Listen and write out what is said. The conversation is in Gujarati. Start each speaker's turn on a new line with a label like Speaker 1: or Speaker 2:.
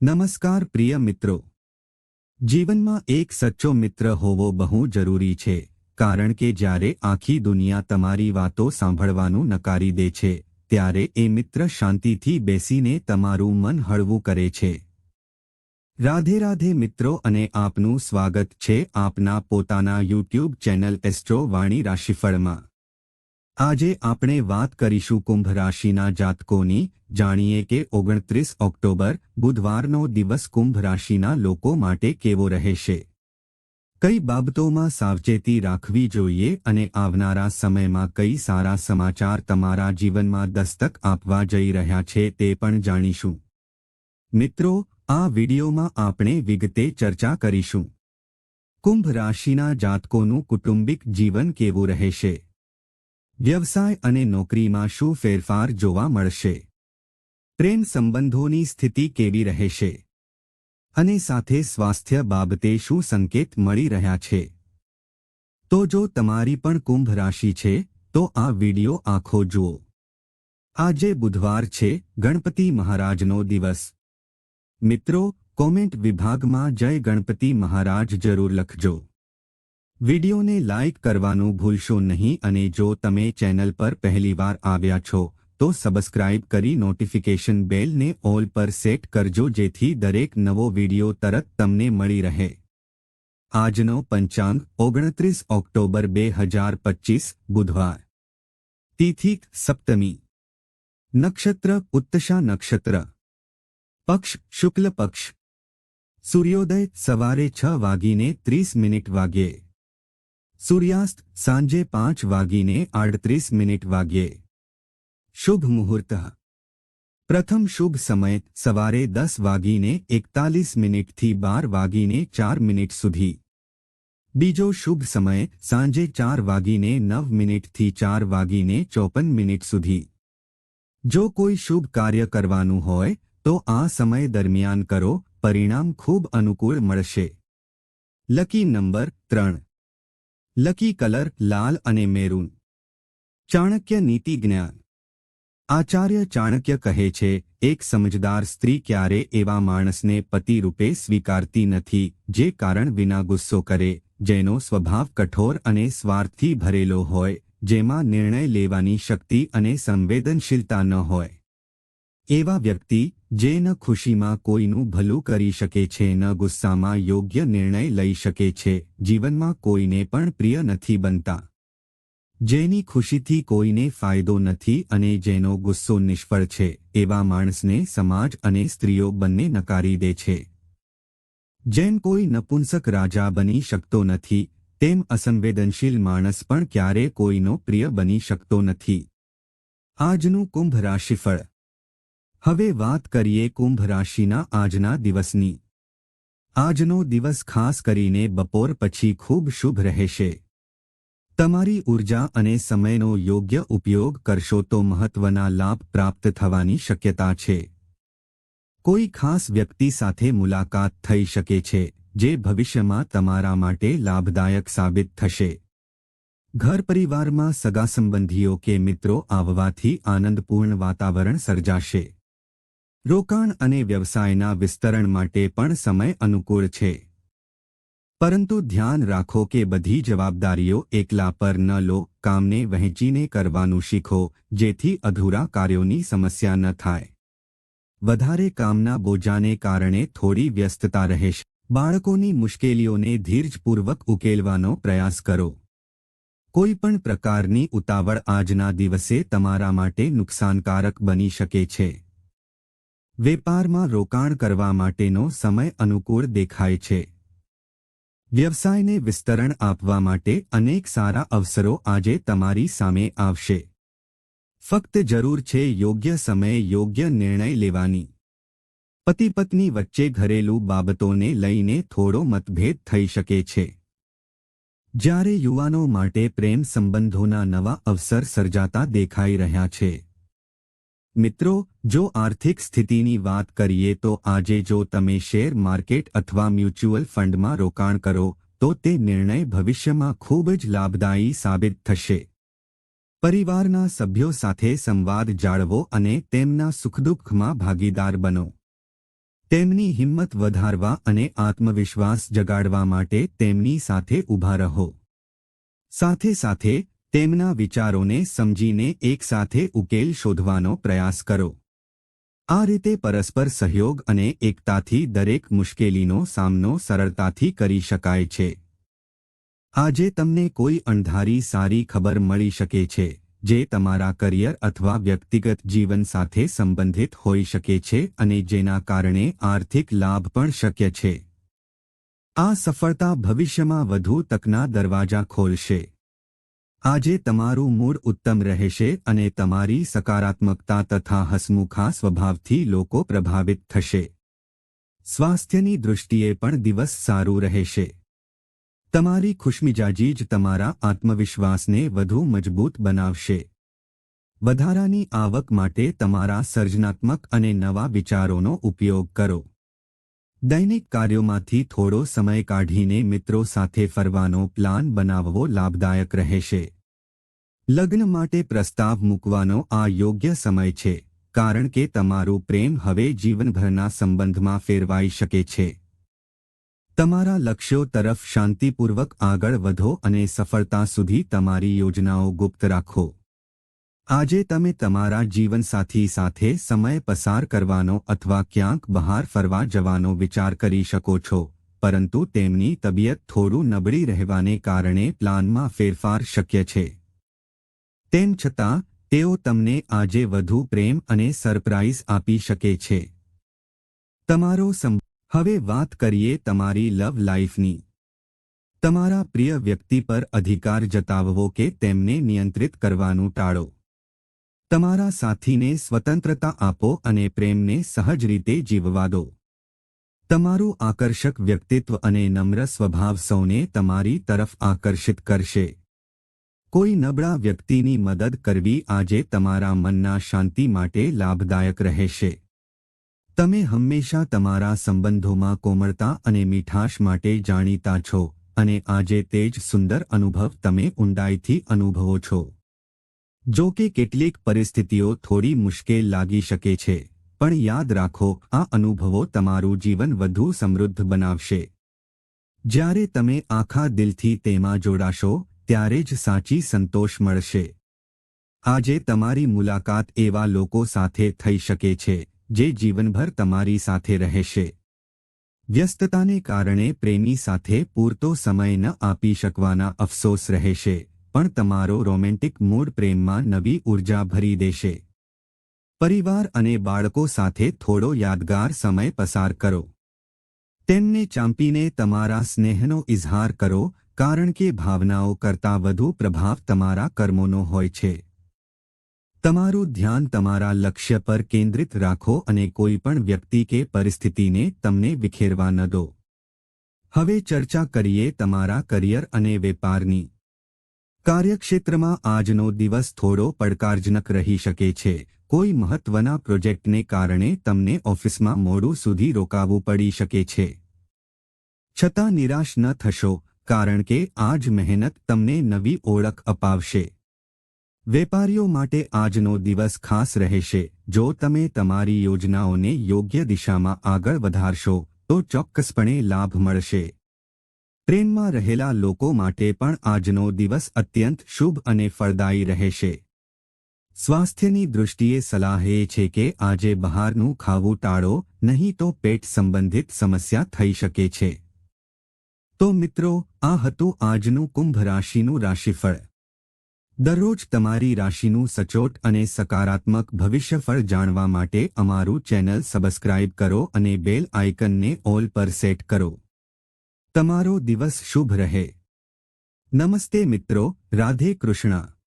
Speaker 1: નમસ્કાર પ્રિય મિત્રો. જીવનમાં એક સચ્ચો મિત્ર હોવો બહુ જરૂરી છે, કારણ કે જ્યારે આખી દુનિયા તમારી વાતો સાંભળવાનું નકારી દે છે, ત્યારે એ મિત્ર શાંતિથી બેસીને તમારું મન હળવું કરે છે. રાધે રાધે મિત્રો અને આપનું સ્વાગત છે આપના પોતાના યુટ્યુબ ચેનલ એસ્ટ્રો વાણી રાશિફળમાં. આજે આપણે વાત કરીશું કુંભ રાશિના જાતકોની. જાણીએ કે ઓગણત્રીસ ઓક્ટોબર બુધવારનો દિવસ કુંભ રાશિના લોકો માટે કેવો રહેશે? કઈ બાબતોમાં સાવચેતી રાખવી જોઈએ અને આવનારા સમયમાં કઈ સારા સમાચાર તમારા જીવનમાં દસ્તક આપવા જઈ રહ્યા છે તે પણ જાણીશું. મિત્રો, આ વિડિયોમાં આપણે વિગતે ચર્ચા કરીશું. કુંભ રાશિના જાતકોનું કુટુંબિક જીવન કેવું રહેશે? વ્યવસાય અને નોકરીમાં શું ફેરફાર જોવા મળશે? પ્રેમ સંબંધોની સ્થિતિ કેવી રહેશે? અને સાથે સ્વાસ્થ્ય બાબતે શું સંકેત મળી રહ્યા છે? તો જો તમારી પણ કુંભ રાશિ છે, તો આ વિડિયો આખો જુઓ. આજે બુધવાર છે, ગણપતિ મહારાજનો દિવસ. મિત્રો, કોમેન્ટ વિભાગમાં જય ગણપતિ મહારાજ જરૂર લખજો. વિડિયોને લાઇક કરવાનું ભૂલશો નહીં અને જો તમે ચેનલ પર પહેલીવાર આવ્યા છો, તો સબસ્ક્રાઇબ કરી નોટિફિકેશન બેલને ઓલ પર સેટ કરજો જેથી દરેક નવો વિડિયો તરત તમને મળી રહે. આજનો પંચાંગ ઓગણત્રીસ ઓક્ટોબર બે હજાર પચીસ, બુધવાર. તિથિ સપ્તમી. નક્ષત્ર ઉત્તશા નક્ષત્ર. પક્ષ શુક્લ પક્ષ. સૂર્યોદય સવારે છ વાગીને ત્રીસ મિનિટ વાગ્યે. સૂર્યાસ્ત સાંજે પાંચ વાગીને આડત્રીસ મિનિટ વાગ્યે. શુભ મુહૂર્ત. પ્રથમ શુભ સમય સવારે દસ વાગીને એકતાલીસ મિનિટથી બાર વાગીને ચાર મિનિટ સુધી. બીજો શુભ સમય સાંજે ચાર વાગીને નવ મિનિટથી ચાર વાગીને ચોપન મિનિટ સુધી. જો કોઈ શુભ કાર્ય કરવાનું હોય, તો આ સમય દરમિયાન કરો, પરિણામ ખૂબ અનુકૂળ મળશે. લકી નંબર ત્રણ. લકી કલર, લાલ અને મેરૂન. ચાણક્ય નીતિ જ્ઞાન. આચાર્ય ચાણક્ય કહે છે, એક સમજદાર સ્ત્રી ક્યારે એવા માણસને પતિ રૂપે સ્વીકારતી નથી, જે કારણ વિના ગુસ્સો કરે, જેનો સ્વભાવ કઠોર અને સ્વાર્થથી ભરેલો હોય, જેમાં નિર્ણય લેવાની શક્તિ અને સંવેદનશીલતા ન હોય. એવા વ્યક્તિ જે ન ખુશીમાં કોઈનું ભલું કરી શકે છે, ન ગુસ્સામાં યોગ્ય નિર્ણય લઈ શકે છે, જીવનમાં કોઈને પણ પ્રિય નથી બનતા. જેની ખુશીથી કોઈને ફાયદો નથી અને જેનો ગુસ્સો નિષ્ફળ છે, એવા માણસને સમાજ અને સ્ત્રીઓ બંને નકારી દે છે. જેમ કોઈ નપુંસક રાજા બની શકતો નથી, તેમ અસંવેદનશીલ માણસ પણ ક્યારે કોઈનો પ્રિય બની શકતો નથી. આજનું કુંભ રાશિફળ હવે વાત કરીએ કુંભ રાશિના આજના દિવસની. આજનો દિવસ ખાસ કરીને બપોર પછી ખૂબ શુભ રહેશે. તમારી ઊર્જા અને સમયનો યોગ્ય ઉપયોગ કરશો તો મહત્વના લાભ પ્રાપ્ત થવાની શક્યતા છે. કોઈ ખાસ વ્યક્તિ સાથે મુલાકાત થઈ શકે છે, જે ભવિષ્યમાં તમારા માટે લાભદાયક સાબિત થશે. ઘર પરિવારમાં સગા સંબંધીઓ કે મિત્રો આવવાથી આનંદપૂર્ણ વાતાવરણ સર્જાશે. રોકાણ અને વ્યવસાયના વિસ્તરણ માટે પણ સમય અનુકૂળ છે. પરંતુ ધ્યાન રાખો કે બધી જવાબદારીઓ એકલા પર ન લો, કામને વહેંચીને કરવાનું શીખો, જેથી અધૂરા કાર્યોની સમસ્યા ન થાય. વધારે કામના બોજાને કારણે થોડી વ્યસ્તતા રહેશે બાળકોની મુશ્કેલીઓને ધીરજપૂર્વક ઉકેલવાનો પ્રયાસ કરો. કોઈ પણ પ્રકારની ઉતાવળ આજના દિવસે તમારા માટે નુકસાનકારક બની શકે છે. વેપારમાં રોકાણ કરવા માટેનો સમય અનુકૂળ દેખાય છે. વ્યવસાયને વિસ્તરણ આપવા માટે અનેક સારા અવસરો આજે તમારી સામે આવશે. ફક્ત જરૂર છે યોગ્ય સમયે યોગ્ય નિર્ણય લેવાની. પતિ પત્ની વચ્ચે ઘરેલું બાબતોને લઈને થોડો મતભેદ થઈ શકે છે. જ્યારે યુવાનો માટે પ્રેમ સંબંધોના નવા અવસર સર્જાતા દેખાઈ રહ્યા છે. મિત્રો, જો આર્થિક સ્થિતિની વાત કરીએ તો આજે જો તમે શેર માર્કેટ અથવા મ્યુચ્યુઅલ ફંડમાં રોકાણ કરો, તો તે નિર્ણય ભવિષ્યમાં ખૂબ જ લાભદાયી સાબિત થશે. પરિવારના સભ્યો સાથે સંવાદ જાળવો અને તેમના સુખદુઃખમાં ભાગીદાર બનો. તેમની હિંમત વધારવા અને આત્મવિશ્વાસ જગાડવા માટે તેમની સાથે ઊભા રહો. સાથે સાથે તેમના વિચારોને સમજીને એકસાથે ઉકેલ શોધવાનો પ્રયાસ કરો. આ રીતે પરસ્પર સહયોગ અને એકતાથી દરેક મુશ્કેલીનો સામનો સરળતાથી કરી શકાય છે. આજે તમને કોઈ અણધારી સારી ખબર મળી શકે છે, જે તમારા કરિયર અથવા વ્યક્તિગત જીવન સાથે સંબંધિત હોઈ શકે છે અને જેના કારણે આર્થિક લાભ પણ શક્ય છે. આ સફળતા ભવિષ્યમાં વધુ તકના દરવાજા ખોલશે. આજે તમારું મૂડ ઉત્તમ રહેશે અને તમારી સકારાત્મકતા તથા હસમુખા સ્વભાવથી લોકો પ્રભાવિત થશે. સ્વાસ્થ્યની દૃષ્ટિએ પણ દિવસ સારું રહેશે. તમારી ખુશમિજાજી જ તમારા આત્મવિશ્વાસને વધુ મજબૂત બનાવશે. વધારાની આવક માટે તમારા સર્જનાત્મક અને નવા વિચારોનો ઉપયોગ કરો. દૈનિક કાર્યોમાંથી થોડો સમય કાઢીને મિત્રો સાથે ફરવાનો પ્લાન બનાવવો લાભદાયક રહેશે. લગ્ન માટે પ્રસ્તાવ મૂકવાનો આ યોગ્ય સમય છે, કારણ કે તમારું પ્રેમ હવે જીવનભરના સંબંધમાં ફેરવાઈ શકે છે. તમારા લક્ષ્યો તરફ શાંતિપૂર્વક આગળ વધો અને સફળતા સુધી તમારી યોજનાઓ ગુપ્ત રાખો. આજે તમે તમારા જીવનસાથી સાથે સમય પસાર કરવાનો અથવા ક્યાંક બહાર ફરવા જવાનો વિચાર કરી શકો છો, પરંતુ તેમની તબિયત થોડું નબળી રહેવાને કારણે પ્લાનમાં ફેરફાર શક્ય છે. તેમ છતાં, તેઓ તમને આજે વધુ પ્રેમ અને સરપ્રાઇઝ આપી શકે છે. તમારો હવે વાત કરીએ તમારી લવ લાઈફની. તમારા પ્રિય વ્યક્તિ પર અધિકાર જતાવવો કે તેમને નિયંત્રિત કરવાનું ટાળો. તમારા સાથીને સ્વતંત્રતા આપો અને પ્રેમને સહજ રીતે જીવવા દો તમારું આકર્ષક વ્યક્તિત્વ અને નમ્ર સ્વભાવ સૌને તમારી તરફ આકર્ષિત કરશે. કોઈ નબળા વ્યક્તિની મદદ કરવી આજે તમારા મનના શાંતિ માટે લાભદાયક રહેશે. તમે હંમેશા તમારા સંબંધોમાં કોમળતા અને મીઠાશ માટે જાણીતા છો અને આજે તે જ સુંદર અનુભવ તમે ઊંડાઈથી અનુભવો છો. જો કે કેટલીક પરિસ્થિતિઓ થોડી મુશ્કેલ લાગી શકે છે, પણ યાદ રાખો, આ અનુભવો તમારું જીવન વધુ સમૃદ્ધ બનાવશે. જ્યારે તમે આખા દિલથી તેમાં જોડાશો, ત્યારે જ સાચી સંતોષ મળશે. આજે તમારી મુલાકાત એવા લોકો સાથે થઈ શકે છે, જે જીવનભર તમારી સાથે રહેશે. વ્યસ્તતાને કારણે પ્રેમી સાથે પૂરતો સમય ન આપી શકવાના અફસોસ રહેશે. પણ તમારો રોમેન્ટિક મૂડ પ્રેમમાં નવી ઊર્જા ભરી દેશે. પરિવાર અને બાળકો સાથે થોડો યાદગાર સમય પસાર કરો. તેમને ચાંપીને તમારા સ્નેહનો ઇઝહાર કરો, કારણ કે ભાવનાઓ કરતાં વધુ પ્રભાવ તમારા કર્મોનો હોય છે. તમારું ધ્યાન તમારા લક્ષ્ય પર કેન્દ્રિત રાખો અને કોઈ પણ વ્યક્તિ કે પરિસ્થિતિને તમને વિખેરવા ન દો. હવે ચર્ચા કરીએ તમારા કરિયર અને વેપારની. કાર્યક્ષેત્રમાં આજનો દિવસ થોડો પડકારજનક રહી શકે છે. કોઈ મહત્વના પ્રોજેક્ટને કારણે તમને ઓફિસમાં મોડું સુધી રોકાવું પડી શકે છે. છતાં નિરાશ ન થશો, કારણ કે આ જ મહેનત તમને નવી ઓળખ અપાવશે. વેપારીઓ માટે આજનો દિવસ ખાસ રહેશે. જો તમે તમારી યોજનાઓને યોગ્ય દિશામાં આગળ વધારશો, તો ચોક્કસપણે લાભ મળશે. પ્રેમમાં રહેલા લોકો માટે પણ આજનો દિવસ અત્યંત શુભ અને ફળદાયી રહેશે. સ્વાસ્થ્યની દૃષ્ટિએ સલાહ એ છે કે આજે બહારનું ખાવું ટાળો, નહીં તો પેટ સંબંધિત સમસ્યા થઈ શકે છે. તો મિત્રો, આ હતું આજનું કુંભ રાશિનું રાશિફળ. દરરોજ તમારી રાશિનું સચોટ અને સકારાત્મક ભવિષ્યફળ જાણવા માટે અમારું ચેનલ સબસ્ક્રાઇબ કરો અને બેલ આઇકનને ઓલ પર સેટ કરો. તમારો દિવસ શુભ રહે. નમસ્તે મિત્રો રાધે કૃષ્ણ.